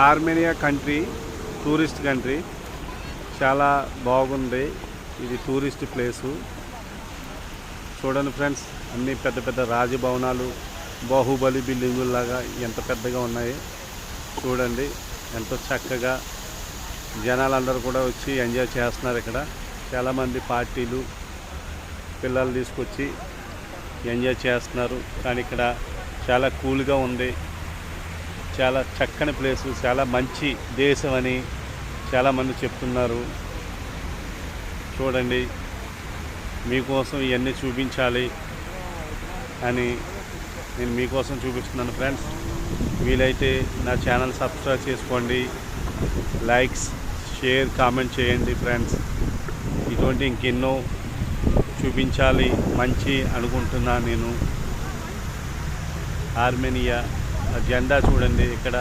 Armenia country tourist country. చాలా బాగుంది. ఇది టూరిస్ట్ ప్లేసు. చూడండి ఫ్రెండ్స్ అన్ని పెద్ద పెద్ద రాజభవనాలు బాహుబలి బిల్డింగుల్లాగా ఎంత పెద్దగా ఉన్నాయి. చూడండి ఎంతో చక్కగా జనాలందరూ కూడా వచ్చి ఎంజాయ్ చేస్తున్నారు ఇక్కడ. చాలామంది పార్టీలు పిల్లలు తీసుకొచ్చి ఎంజాయ్ చేస్తున్నారు. కానీ ఇక్కడ చాలా కూల్గా ఉంది. చాలా చక్కని ప్లేసు చాలా మంచి దేశం అని చాలామంది చెప్తున్నారు. చూడండి మీకోసం ఇవన్నీ చూపించాలి అని నేను మీకోసం చూపిస్తున్నాను ఫ్రెండ్స్. వీలైతే నా ఛానల్ సబ్స్క్రైబ్ చేసుకోండి. లైక్స్ షేర్ కామెంట్ చేయండి ఫ్రెండ్స్. ఇటువంటి ఇంకెన్నో చూపించాలి మంచి అనుకుంటున్నాను నేను. ఆర్మేనియా జెండా చూడండి. ఇక్కడ